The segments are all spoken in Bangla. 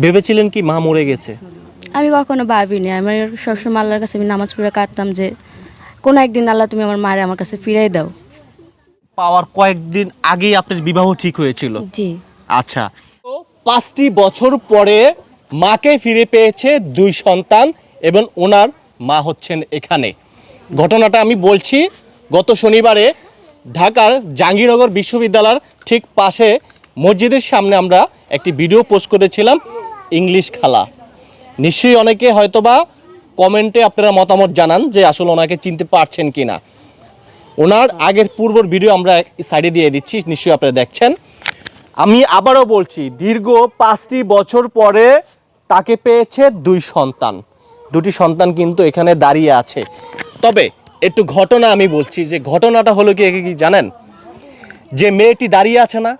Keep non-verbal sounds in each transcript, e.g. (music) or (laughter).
ভেবেছিলেন কি মা মরে গেছে? আমি কখনো ভাবিনি। আমি সবসময় আল্লাহর কাছে আমি নামাজ পড়ে কাটতাম যে কোনো একদিন আল্লাহ তুমি আমার মারে আমার কাছে ফিরাই দাও। পাওয়ার কয়েকদিন আগেই আপনার বিবাহ ঠিক হয়েছিল? জি। আচ্ছা। তো পাঁচটি বছর পরে মাকে ফিরে পেয়েছে দুই সন্তান এবং ওনার মা হচ্ছেন এখানে। ঘটনাটা আমি বলছি গত শনিবারে ঢাকার জাহাঙ্গীরনগর বিশ্ববিদ্যালয়ের ঠিক পাশে মসজিদের সামনে আমরা একটি ভিডিও পোস্ট করেছিলাম। ইংলিশ খালা। নিশ্চয়ই অনেকে হয়তোবা কমেন্টে আপনারা মতামত জানান যে আসলে ওনাকে চিনতে পারছেন কি না ওনার আগের পূর্বর ভিডিও আমরা সাইডে দিয়ে দিচ্ছি, নিশ্চয়ই আপনারা দেখছেন। আমি আবারও বলছি, দীর্ঘ পাঁচটি বছর পরে তাকে পেয়েছে দুই সন্তান। দুটি সন্তান কিন্তু এখানে দাঁড়িয়ে আছে। তবে একটু ঘটনা আমি বলছি, যে ঘটনাটা হলো কি কি জানেন? যে মেয়েটি দাঁড়িয়ে আছে না,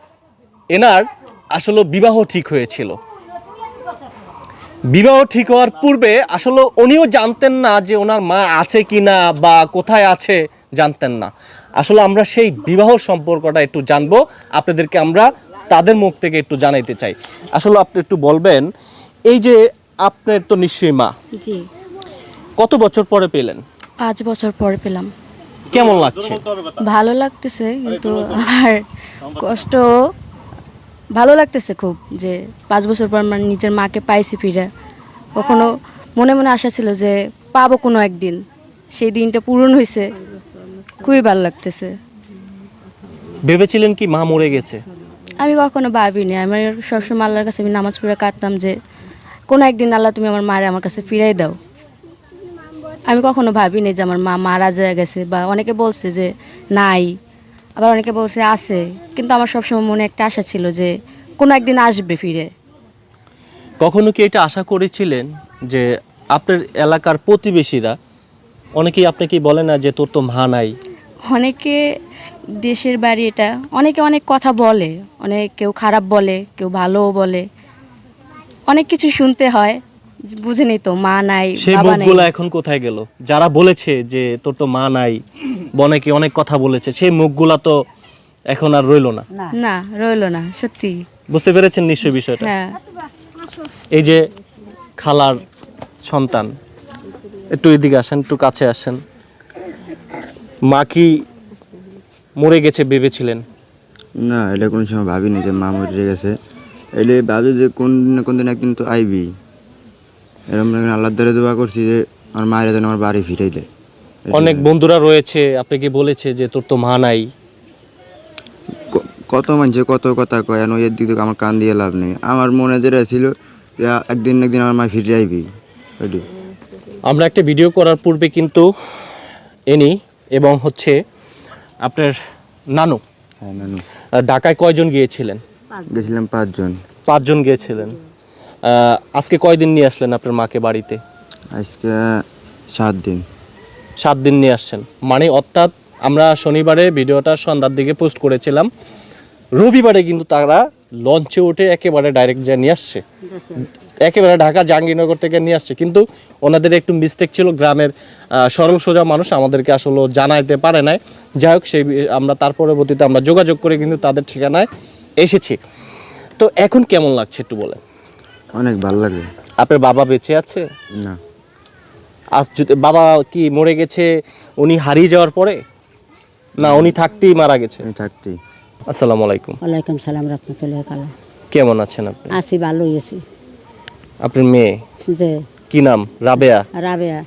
এনার আসলে বিবাহ ঠিক হয়েছিল। বিবাহ ঠিক হওয়ার পূর্বে আসলে উনিও জানতেন না যে ওনার মা আছে কি না বা কোথায় আছে জানতেন না। আসলে আমরা সেই বিবাহ সম্পর্কটা একটু জানব। আপনাদেরকে আমরা তাদের মুখ থেকে একটু জানাইতে চাই। আসলে আপনি একটু বলবেন এই যে আপনার তো নিশ্চয়ই মা। জি। কত বছর পরে পেলেন? পাঁচ বছর পরে পেলাম। কেমন লাগছে? ভালো লাগতেছে কিন্তু আমার কষ্ট ভালো লাগতেছে খুব যে পাঁচ বছর পর আমার নিজের মাকে পাইছি ফিরে। কখনো মনে মনে আশা ছিল যে পাবো কোনো একদিন। সেই দিনটা পূরণ হয়েছে খুবই ভালো লাগতেছে। ভেবেছিলেন কি মা মরে গেছে? আমি কখনো ভাবিনি। আমি সবসময় আল্লাহর কাছে আমি নামাজ পড়ে কাটতাম যে কোনো একদিন আল্লাহ তুমি আমার মারে আমার কাছে ফিরাই দাও। আমি কখনো ভাবিনি যে আমার মা মারা যায় গেছে বা অনেকে বলছে যে নাই আবার অনেকে বলছে আছে। কিন্তু আমার সবসময় মনে একটা আশা ছিল যে কোনো একদিন আসবে ফিরে। কখনো কি এটা আশা করেছিলেন যে আপনার এলাকার প্রতিবেশীরা? অনেকেই আপনাকে বলে না যে তোর তো মা নাই। অনেকে দেশের বাড়ি এটা অনেকে অনেক কথা বলে অনেক কেউ খারাপ বলে কেউ ভালোও বলে। অনেক কিছু শুনতে হয় বুঝেনি তো মা নাই সেই বাবা নাই। মুখগুলো এখন কোথায় গেল? যারা বলেছে যে তোর তো মা নাই বনেকে অনেক কথা বলেছে সেই মুখগুলা তো এখন আর রইল না। না। রইল না সত্যি। বুঝতে পেরেছেন নিশ্চয় বিষয়টা? হ্যাঁ। এই যে খালার সন্তান একটু এদিকে আসেন একটু কাছে আসেন। মা কি মরে গেছে ভেবেছিলেন? না এটা কোনো সময় ভাবিনি যে মা মরে গেছে। এলে ভাবি যে কোন দিন কোন দিন একদিন তো আইবি। এরকম আল্লাহর দ্বারা দোয়া করছি যে আমার মায়ের যেন আমার বাড়ি ফিরাই দেয়। অনেক বন্ধুরা রয়েছে আপনাকে বলেছে যে তোর তো মা নাই? কত মানুষে কত কথা কয় এখন এর দিক থেকে আমার কান দিয়ে লাভ নেই। আমার মনে যেটা ছিল যে একদিন একদিন আমার মা ফিরে আইবি। ওইটি আমরা একটা ভিডিও করার পূর্বে কিন্তু এনি এবং হচ্ছে আপনার নানু। হ্যাঁ নানু। ঢাকায় কয়জন গিয়েছিলেন? গেছিলাম পাঁচজন। পাঁচজন গিয়েছিলেন। আহ, আজকে কয়দিন নিয়ে আসলেন আপনার মাকে বাড়িতে? আজকে সাত দিন। সাত দিন নিয়ে আসছেন। মানে অর্থাৎ আমরা শনিবারে ভিডিওটা সন্ধ্যার দিকে পোস্ট করেছিলাম। রবিবারে কিন্তু তারা লঞ্চে উঠে একেবারে ডাইরেক্ট যা নিয়ে আসছে। একেবারে ঢাকা জাহাঙ্গীরনগর থেকে নিয়ে আসছে। কিন্তু ওনাদের একটু মিস্টেক ছিল গ্রামের সরল সোজা মানুষ আমাদেরকে আসলে জানাইতে পারে নাই। যাই হোক সেই আমরা তার পরবর্তীতে আমরা যোগাযোগ করে কিন্তু তাদের ঠিকানায় এসেছি। তো এখন কেমন লাগছে একটু বলেন। অনেক ভালো লাগে। আপনার বাবা বেঁচে আছে? না। আজ যদি বাবা কি মরে গেছে উনি হারিয়ে যাওয়ার পরে? না উনি থাকতেই মারা গেছে? থাকতেই। আসসালামু আলাইকুম। ওয়ালাইকুম সালাম রহমতুল্লাহ কালা কেমন আছেন আপনি? আছি ভালোই আছি। আপনার মেয়ে? যে? কি নাম? রাবেয়া? রাবেয়া।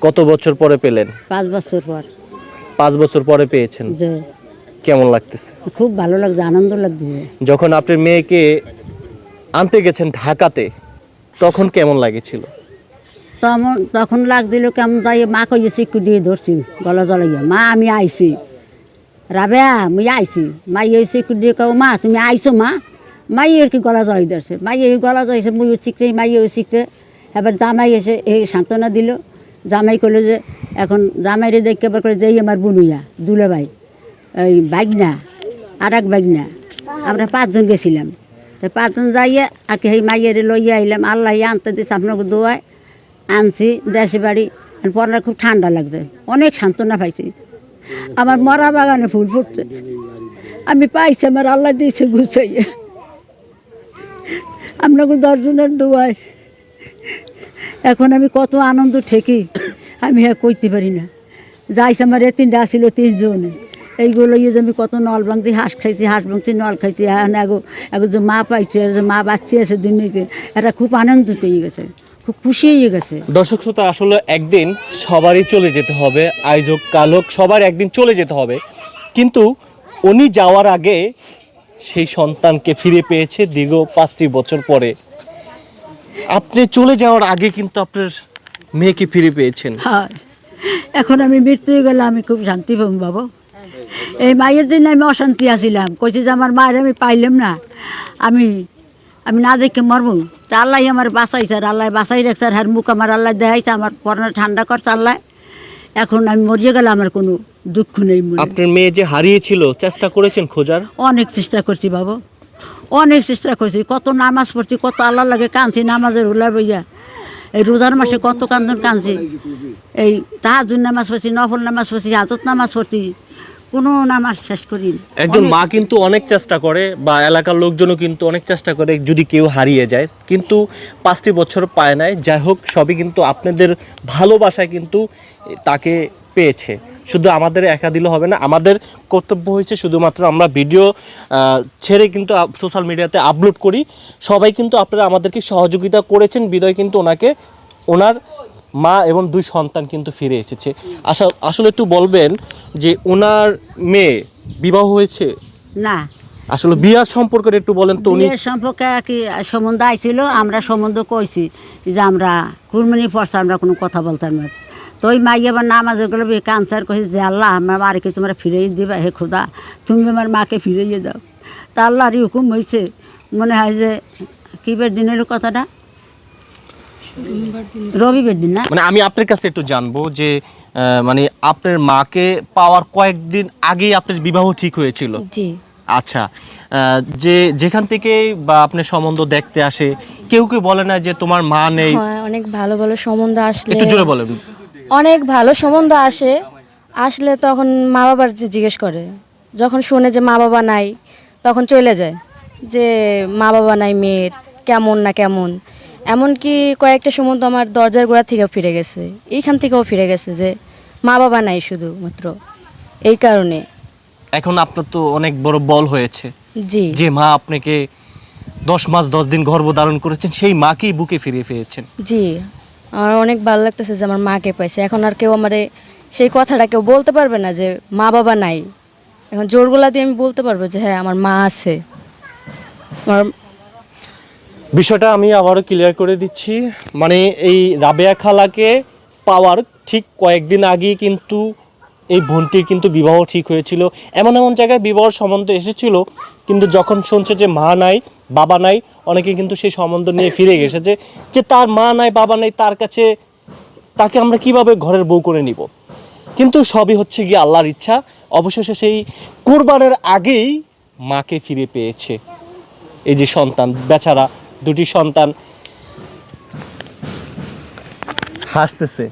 কত বছর পরে পেলেন? পাঁচ বছর পর। পাঁচ বছর পরে পেয়েছেন? যে। কেমন লাগতেছে? খুব ভালো লাগছে আনন্দ লাগছে। যখন আপনার মেয়েকে আনতে গেছেন ঢাকাতে তখন কেমন লাগেছিল? তখন তখন লাগছিল কেমন যাই মা কই চিকু দিয়ে ধরছি, গলা জ্বলাইয়া। মা, আমি আইছি। রাবেয়া, মুই আইছি। মা এই চিকু দিয়ে কও, মা, তুমি আইছো, মা? মাই এর কি গলা জ্বলাই ধরছে। মাই এই গলা জ্বলাইছে, মুই শিখতে মাই ওই শিখতে এবার জামাই এসে এই সান্ত্বনা দিল। জামাই করল যে, এখন জামাইরে দেখে এবার করে যেই আমার বুনুইয়া, দুলে ভাই, এই বাগনা আর এক বাগনা আমরা পাঁচজন গেছিলাম। তো পাঁচজন যাইয়ে আর কি সেই মাইয়ের লইয়া আইলাম। আল্লাহ আনতে দিচ্ছে আপনাকে দোয়ায়। আনছি, দেশে বাড়ি পরে খুব ঠান্ডা লাগছে। অনেক সান্ত্বনা পাইছি। আমার মরা বাগানে ফুল ফুটছে। আমি পাইছি, আমার আল্লাহ দিয়েছে গুছাইয়ে। আপনাকে দশজনের দোয়াই এখন আমি কত আনন্দ ঠেকি, আমি হ্যাঁ কইতে পারি না। যাইছে আমার এ তিনটা আসছিল তিনজন। এইগুলো ইয়ে যে আমি কত নল ভাঙছি, হাঁস খাইছি, হাঁস ভাঙছি, নল খাইছি। এখন এগো এগো যে মা পাইছে মা বাচ্চা আছে দুনিয়াতে এরা খুব আনন্দিত হয়ে গেছে। খুব খুশি হয়ে গেছে। দর্শক শ্রোতা আসলে একদিন সবারই চলে যেতে হবে। আয়োজক কালক সবার একদিন চলে যেতে হবে। কিন্তু উনি যাওয়ার আগে সেই সন্তানকে ফিরে পেয়েছে দীর্ঘ পাঁচটি বছর পরে। আপনি চলে যাওয়ার আগে কিন্তু আপনার মেয়েকে ফিরে পেয়েছেন। হ্যাঁ। এখন আমি মৃত্যু হয়ে গেলে আমি খুব শান্তি পাবো বাবু। এই মায়ের দিন আমি অশান্তি আছিলাম। কইছি যে আমার মায়ের আমি পাইলাম না। আমি আমি না দেখে মরবো। তা আল্লাহ আমার বাঁচাইছে আর আল্লাহ বাঁচাই রাখছে আর হার মুখ আমার আল্লাহ দেখাইছে আমার পরনে ঠান্ডা করছে আল্লাহ। এখন আমি মরিয়ে গেলে আমার কোনো দুঃখ নেই আপনার মেয়ে যে হারিয়েছিল চেষ্টা করেছেন খোঁজার? অনেক চেষ্টা করছি বাবু অনেক চেষ্টা করছি। কত নামাজ পড়ছি কত আল্লাহ লাগে কাঁদছি নামাজের উল্লা বইয়া। এই রোজার মাসে কত কান্দন কাঁদছি। এই তাহাজুর নামাজ পড়ছি নফল নামাজ পড়ছি হাজত নামাজ পড়ছি কোনো নামাজ শেষ করি একজন মা কিন্তু অনেক চেষ্টা করে বা এলাকার লোকজনও কিন্তু অনেক চেষ্টা করে যদি কেউ হারিয়ে যায়। কিন্তু পাঁচটি বছর পায় নাই যাই হোক সবই কিন্তু আপনাদের ভালোবাসায় কিন্তু তাকে পেয়েছে। শুধু আমাদের একা দিলে হবে না আমাদের কর্তব্য হয়েছে শুধুমাত্র আমরা ভিডিও ছেড়ে কিন্তু সোশ্যাল মিডিয়াতে আপলোড করি। সবাই কিন্তু আপনারা আমাদেরকে সহযোগিতা করেছেন বিদয় কিন্তু ওনাকে ওনার মা এবং দুই সন্তান কিন্তু ফিরে এসেছে। আসা আসলে একটু বলবেন যে ওনার মেয়ে বিবাহ হয়েছে? না। আসলে বিয়ার সম্পর্কে একটু বলেন তো উনি সম্পর্কে আর কি সম্বন্ধ আইছিল আমরা সম্বন্ধ কইছি যে আমরা কুরবানি পড়ছে আমরা কোনো কথা বলতাম না। তো ওই মাই আবার নামাজের গেলে কানসার কইছে যে আল্লাহ আমার মাকে তোমরা ফিরিয়ে দিবা? হে খোদা তুমি আমার মাকে ফিরিয়ে দাও। তা আল্লাহরই হুকুম হয়েছে মনে হয় যে কী বার দিনের কথাটা? রবিবার দিন। না? মানে আমি আপনার কাছে একটু জানব যে মানে আপনার মাকে পাওয়ার কয়েকদিন আগেই আপনার বিবাহ ঠিক হয়েছিল। জি। আচ্ছা যে যেখান থেকে বা আপনার সম্বন্ধ দেখতে আসে কেউ কেউ বলে না যে তোমার মা নেই। হ্যাঁ অনেক ভালো ভালো সম্বন্ধ আসলে। একটু জোরে বলেন। অনেক ভালো সম্বন্ধ আসে। আসলে তখন মা বাবার জিজ্ঞেস করে যখন শুনে যে মা বাবা নাই তখন চলে যায় যে মা বাবা নাই মেয়ের কেমন না কেমন। এমনকি কয়েকটা সম্বন্ধ আমার দরজার গোড়া থেকেও ফিরে গেছে। এইখান থেকেও ফিরে গেছে যে মা বাবা নাই শুধুমাত্র এই কারণে। এখন আপনার তো অনেক বড় বল হয়েছে। জি। যে মা আপনাকে দশ মাস দশ দিন গর্ভ ধারণ করেছেন সেই মাকেই বুকে ফিরিয়ে পেয়েছেন জি। আমার অনেক ভালো লাগতেছে যে আমার মাকে পাইছে। এখন আর কেউ আমারে সেই কথাটা কেউ বলতে পারবে না যে মা বাবা নাই। এখন জোরগুলা দিয়ে আমি বলতে পারব যে হ্যাঁ আমার মা আছে। আমার বিষয়টা আমি আবারও ক্লিয়ার করে দিচ্ছি। মানে এই রাবেয়া খালাকে পাওয়ার ঠিক কয়েকদিন আগেই কিন্তু এই বোনটির কিন্তু বিবাহ ঠিক হয়েছিল। এমন এমন জায়গায় বিবাহ সম্বন্ধ এসেছিল, কিন্তু যখন শুনছে যে মা নাই, বাবা নাই, অনেকে কিন্তু সেই সম্বন্ধ নিয়ে ফিরে গেছে যে তার মা নাই, বাবা নাই, তার কাছে তাকে আমরা কীভাবে ঘরের বউ করে নিব? কিন্তু সবই হচ্ছে গিয়ে আল্লাহর ইচ্ছা। অবশেষে সেই কোরবানের আগেই মাকে ফিরে পেয়েছে। এই যে সন্তান, বেচারা দুটি সন্তান হাসতেছে।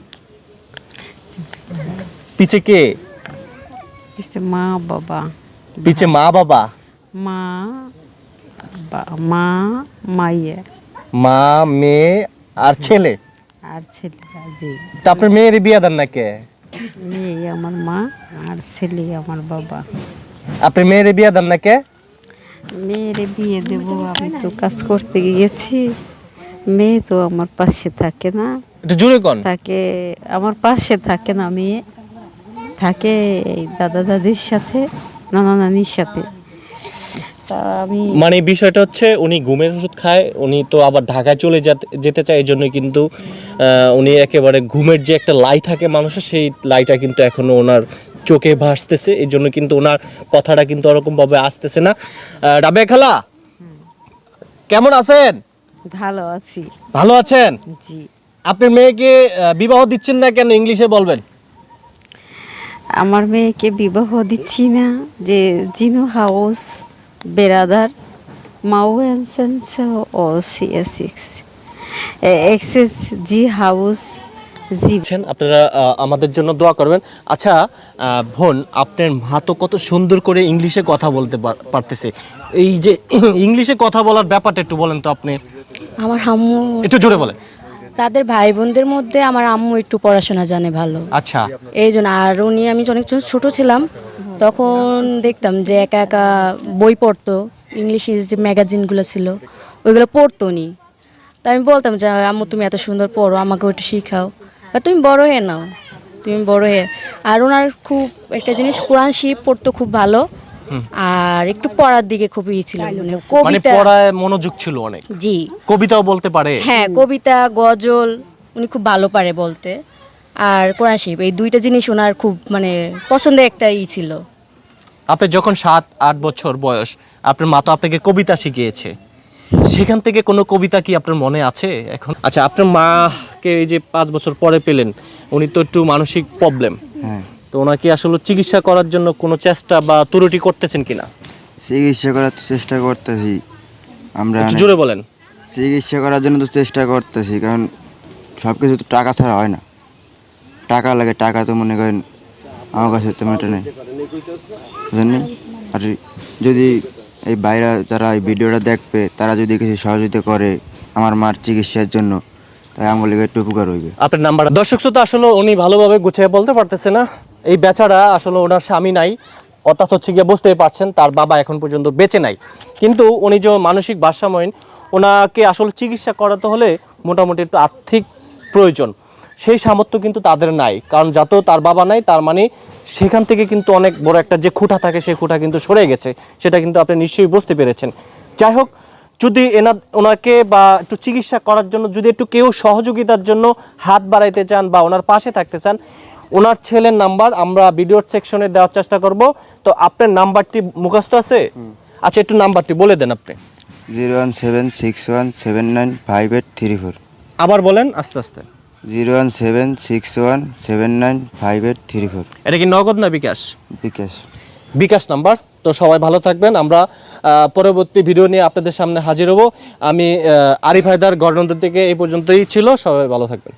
পিছে কে? পিছে মা বাবা। পিছে মা বাবা? মা মা মাইয়া। মা মেয়ে আর ছেলে? আর ছেলেরা জি। তা আপনার মেয়ের বিয়ে দেন না কে? মেয়ে আমার মা আর ছেলে আমার বাবা। আপনি মেয়ের বিয়ে দেন না কে? মেয়েরে বিয়ে দেব আমি তো কাজ করতে গিয়েছি। মেয়ে তো আমার পাশে থাকে না। একটু জোরে কন। তাকে আমার পাশে থাকে না মেয়ে। থাকে এই দাদা দাদির সাথে নানা নানির সাথে। তা আমি মানে বিষয়টা হচ্ছে উনি ঘুমের ওষুধ খায় উনি তো আবার ঢাকায় চলে যেতে যেতে চায় এই জন্য কিন্তু আহ, উনি একেবারে ঘুমের যে একটা লাই থাকে মানুষের সেই লাইটা কিন্তু এখনও ওনার চোখে ভাসতেছে এই জন্য কিন্তু ওনার কথাটা কিন্তু ওরকম ভাবে আসতেছে না। রাবেয়া খালা কেমন আছেন? ভালো আছি। ভালো আছেন? জি। আপনার মেয়েকে বিবাহ দিচ্ছেন না কেন? ইংলিশে বলবেন। আমার মেয়েকে বিবাহ দিচ্ছি না যে জিনু হাউস বেরাদার মাউয়েন্সেন্স ও সিএ সিক্স এক্সেস জি হাউস জি। আপনারা আমাদের জন্য দোয়া করবেন। আচ্ছা বোন আপনার মা তো কত সুন্দর করে ইংলিশে কথা বলতে পার- পারতেছে। এই যে (clears throat) ইংলিশে কথা বলার ব্যাপারটা একটু বলেন তো আপনি। আমার আম্মু একটু জোরে বলে তাদের ভাই বোনদের মধ্যে আমার আম্মু একটু পড়াশোনা জানে ভালো। আচ্ছা। এই জন্য আর উনি আমি অনেক ছোট ছিলাম তখন দেখতাম যে একা একা বই পড়তো ইংলিশ যে ম্যাগাজিনগুলো ছিল ওইগুলো পড়তো উনি। তা আমি বলতাম যে আম্মু তুমি এত সুন্দর পড়ো আমাকে একটু শিখাও। আর তুমি বড় হয়ে নাও। তুমি বড় হয়ে আর ওনার খুব একটা জিনিস কোরআন শিব পড়তো খুব ভালো। আর একটু পড়ার দিকে খুব ই ছিল। মানে মানে কবিতা পড়ায় মনোযোগ ছিল অনেক। জি। কবিতাও বলতে পারে। হ্যাঁ কবিতা গজল উনি খুব ভালো পারে বলতে। আর কোরআন শিব এই দুইটা জিনিস ওনার খুব মানে পছন্দের একটা ই ছিল। আপনি যখন সাত আট বছর বয়স আপনার মা তো আপনাকে কবিতা শিখিয়েছে। সেখান থেকে কোনো কবিতা কি আপনার মনে আছে এখন? আচ্ছা আপনার মাকে এই যে পাঁচ বছর পরে পেলেন উনি তো একটু মানসিক প্রবলেম হ্যাঁ। তো ওনাকে আসলে চিকিৎসা করার জন্য কোনো চেষ্টা বা ত্রুটি করতেছেন কিনা? চিকিৎসা করার চেষ্টা করতেছি। আমরা একটু জোরে বলেন। চিকিৎসা করার জন্য তো চেষ্টা করতেছি কারণ সব কিছু তো টাকা ছাড়া হয় না। টাকা লাগে টাকা তো মনে করেন আমার কাছে তেমন একটা নেই। বুঝলেন আর যদি এই বাইরে যারা এই ভিডিওটা দেখবে তারা যদি কিছু সহযোগিতা করে আমার মার চিকিৎসার জন্য তাই আমার লেগে একটু উপকার হইবে। আপনার নাম্বার। দর্শক তো আসলে উনি ভালোভাবে গুছিয়ে বলতে পারতেছে না। এই বেচারা আসলে ওনার স্বামী নাই। অর্থাৎ হচ্ছে গিয়ে বুঝতেই পারছেন, তার বাবা এখন পর্যন্ত বেঁচে নাই। কিন্তু উনি যে মানসিক ভারসাম্যহীন, ওনাকে আসলে চিকিৎসা করাতে হলে মোটামুটি একটু আর্থিক প্রয়োজন। সেই সামর্থ্য কিন্তু তাদের নাই। কারণ যত তার বাবা নাই, তার মানে সেখান থেকে কিন্তু অনেক বড় একটা যে খুঁটা থাকে, সেই খুঁটা কিন্তু সরে গেছে। সেটা কিন্তু আপনি নিশ্চয়ই বুঝতে পেরেছেন। যাই হোক যদি এনা ওনাকে বা একটু চিকিৎসা করার জন্য যদি একটু কেউ সহযোগিতার জন্য হাত বাড়াইতে চান বা ওনার পাশে থাকতে চান ওনার ছেলের নাম্বার আমরা ভিডিওর সেকশনে দেওয়ার চেষ্টা করব। তো আপনার নাম্বারটি মুখস্থ আছে? আচ্ছা একটু নাম্বারটি বলে দেন আপনি। Zero one seven six one seven nine five eight three four. আবার বলেন আস্তে আস্তে। Zero one seven six one seven nine five eight three four. এটা কি নগদ না বিকাশ? বিকাশ। বিকাশ নাম্বার? তো সবাই ভালো থাকবেন। আমরা পরবর্তী ভিডিও নিয়ে আপনাদের সামনে হাজির হব। আমি আরিফ হায়দার গণতন্ত্র থেকে এই পর্যন্তই ছিল। সবাই ভালো থাকবেন।